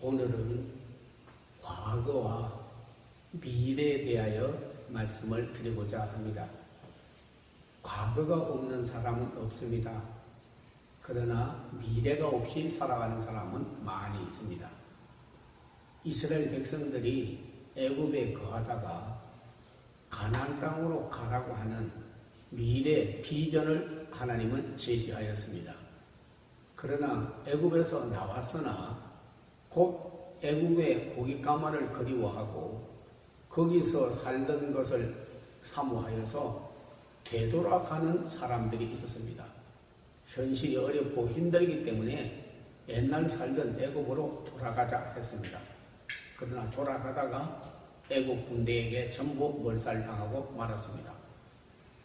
오늘은 과거와 미래에 대하여 말씀을 드리고자 합니다. 과거가 없는 사람은 없습니다. 그러나 미래가 없이 살아가는 사람은 많이 있습니다. 이스라엘 백성들이 애굽에 거하다가 가나안 땅으로 가라고 하는 미래 비전을 하나님은 제시하였습니다. 그러나 애굽에서 나왔으나 곧 애국의 고기 까마를 그리워하고 거기서 살던 것을 사모하여서 되돌아가는 사람들이 있었습니다. 현실이 어렵고 힘들기 때문에 옛날 살던 애국으로 돌아가자 했습니다. 그러나 돌아가다가 애국 군대에게 전부 몰살당하고 말았습니다.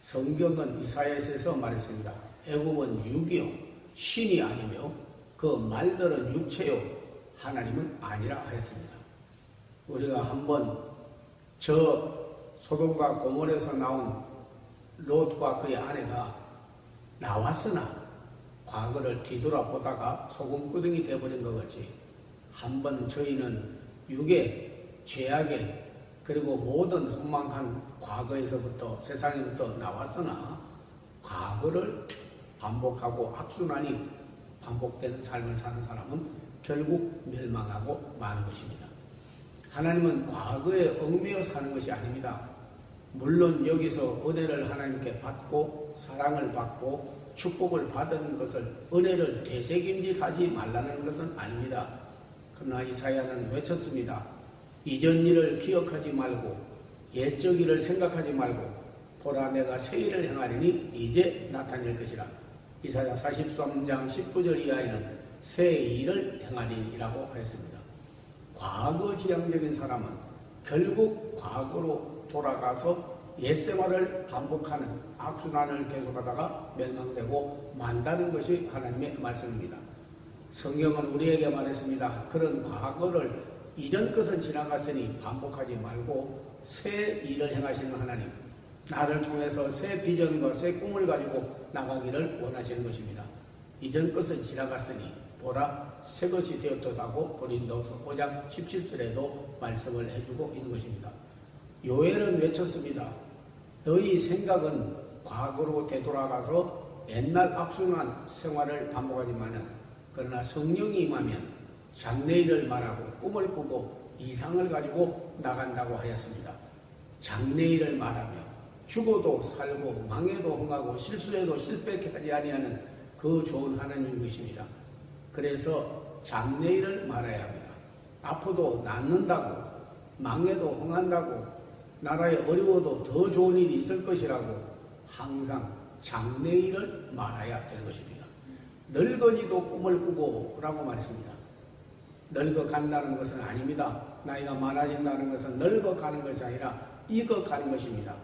성경은 이사야에서 말했습니다. 애국은 육이요 신이 아니며 그 말들은 육체요 하나님은 아니라 하였습니다. 우리가 한번 저 소돔과 고몰에서 나온 롯과 그의 아내가 나왔으나 과거를 뒤돌아보다가 소금구덩이 되어버린 것 같이 한 번 저희는 육의 죄악에 그리고 모든 험망한 과거에서부터 세상에부터 나왔으나 과거를 반복하고 악순환이 반복되는 삶을 사는 사람은 결국 멸망하고 마는 것입니다. 하나님은 과거에 얽매여 사는 것이 아닙니다. 물론 여기서 은혜를 하나님께 받고 사랑을 받고 축복을 받은 것을 은혜를 되새김질하지 말라는 것은 아닙니다. 그러나 이사야는 외쳤습니다. 이전 일을 기억하지 말고 옛적 일을 생각하지 말고 보라 내가 새 일을 행하리니 이제 나타낼 것이라. 이사야 43장 19절 이하에는 새 일을 행하리라고 하였습니다. 과거 지향적인 사람은 결국 과거로 돌아가서 옛생활을 반복하는 악순환을 계속하다가 멸망되고 만다는 것이 하나님의 말씀입니다. 성경은 우리에게 말했습니다. 그런 과거를 이전 것은 지나갔으니 반복하지 말고 새 일을 행하시는 하나님, 나를 통해서 새 비전과 새 꿈을 가지고 나가기를 원하시는 것입니다. 이전 것은 지나갔으니 보라 새 것이 되었다고 고린도서 5장 17절에도 말씀을 해주고 있는 것입니다. 요엘은 외쳤습니다. 너희 생각은 과거로 되돌아가서 옛날 악순환 생활을 반복하지만은 그러나 성령이 임하면 장래일을 말하고 꿈을 꾸고 이상을 가지고 나간다고 하였습니다. 장래일을 말하며 죽어도 살고 망해도 흥하고 실수해도 실패하지 아니하는 그 좋은 하나님 것입니다. 그래서 장래일을 말해야 합니다. 아프도 낫는다고 망해도 흥한다고 나라에 어려워도 더 좋은 일이 있을 것이라고 항상 장래일을 말해야 되는 것입니다. 늙은이도 꿈을 꾸고 라고 말했습니다. 늙어간다는 것은 아닙니다. 나이가 많아진다는 것은 늙어가는 것이 아니라 익어가는 것입니다.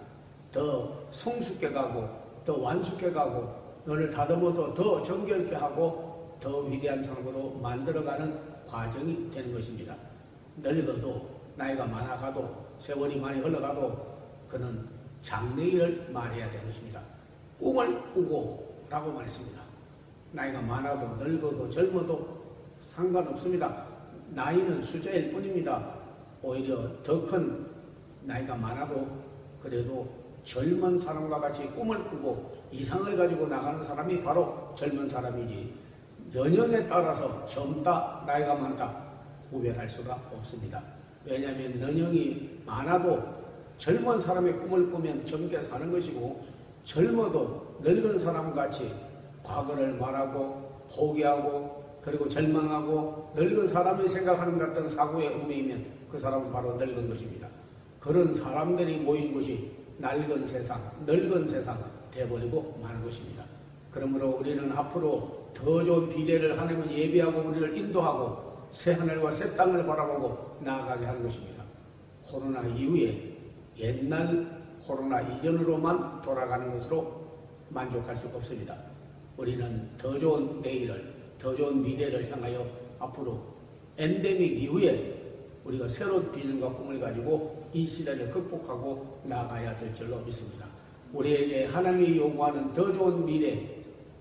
더 성숙해 가고 더 완숙해 가고 너를 다듬어서 더 정결케 하고 더 위대한 사람으로 만들어가는 과정이 되는 것입니다. 늙어도 나이가 많아가도 세월이 많이 흘러가도 그는 장래일을 말해야 되는 것입니다. 꿈을 꾸고 라고 말했습니다. 나이가 많아도 늙어도 젊어도 상관없습니다. 나이는 숫자일 뿐입니다. 오히려 더 큰 나이가 많아도 그래도 젊은 사람과 같이 꿈을 꾸고 이상을 가지고 나가는 사람이 바로 젊은 사람이지 연령에 따라서 젊다 나이가 많다 구별할 수가 없습니다. 왜냐하면 연령이 많아도 젊은 사람의 꿈을 꾸면 젊게 사는 것이고 젊어도 늙은 사람 같이 과거를 말하고 포기하고 그리고 절망하고 늙은 사람이 생각하는 같은 사고에 얽매이면 그 사람은 바로 늙은 것입니다. 그런 사람들이 모인 곳이 낡은 세상, 늙은 세상 돼버리고 마는 것입니다. 그러므로 우리는 앞으로 더 좋은 비례를 하나님은 예비하고 우리를 인도하고 새 하늘과 새 땅을 바라보고 나아가게 하는 것입니다. 코로나 이후에 옛날 코로나 이전으로만 돌아가는 것으로 만족할 수 없습니다. 우리는 더 좋은 내일을, 더 좋은 미래를 향하여 앞으로 엔데믹 이후에 우리가 새로운 비전과 꿈을 가지고 이 시대를 극복하고 나아가야 될 줄로 믿습니다. 우리에게 하나님이 요구하는 더 좋은 미래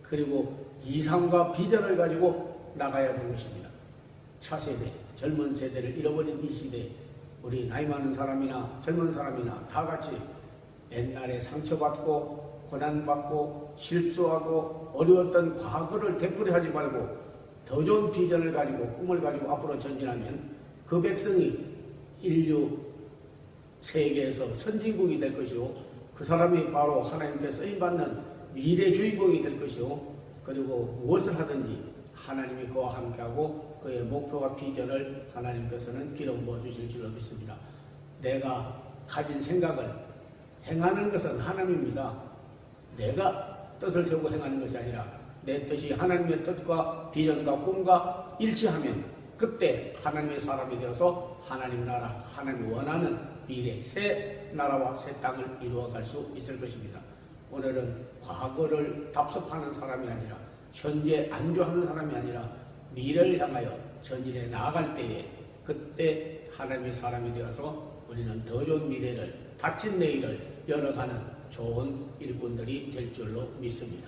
그리고 이상과 비전을 가지고 나가야 되는 것입니다. 차세대, 젊은 세대를 잃어버린 이 시대, 우리 나이 많은 사람이나 젊은 사람이나 다 같이 옛날에 상처받고 고난받고 실수하고 어려웠던 과거를 되풀이하지 말고 더 좋은 비전을 가지고 꿈을 가지고 앞으로 전진하면 그 백성이 인류 세계에서 선진국이 될 것이요 그 사람이 바로 하나님께 쓰임받는 미래 주인공이 될 것이요 그리고 무엇을 하든지 하나님이 그와 함께하고 그의 목표와 비전을 하나님께서는 기록 부어 주실 줄로 믿습니다. 내가 가진 생각을 행하는 것은 하나님입니다. 내가 뜻을 세우고 행하는 것이 아니라 내 뜻이 하나님의 뜻과 비전과 꿈과 일치하면 그때 하나님의 사람이 되어서 하나님 나라, 하나님이 원하는 미래 새 나라와 새 땅을 이루어갈 수 있을 것입니다. 오늘은 과거를 답습하는 사람이 아니라 현재 안주하는 사람이 아니라 미래를 향하여 전진해 나아갈 때에 그때 하나님의 사람이 되어서 우리는 더 좋은 미래를 닫힌 내일을 열어가는 좋은 일꾼들이 될 줄로 믿습니다.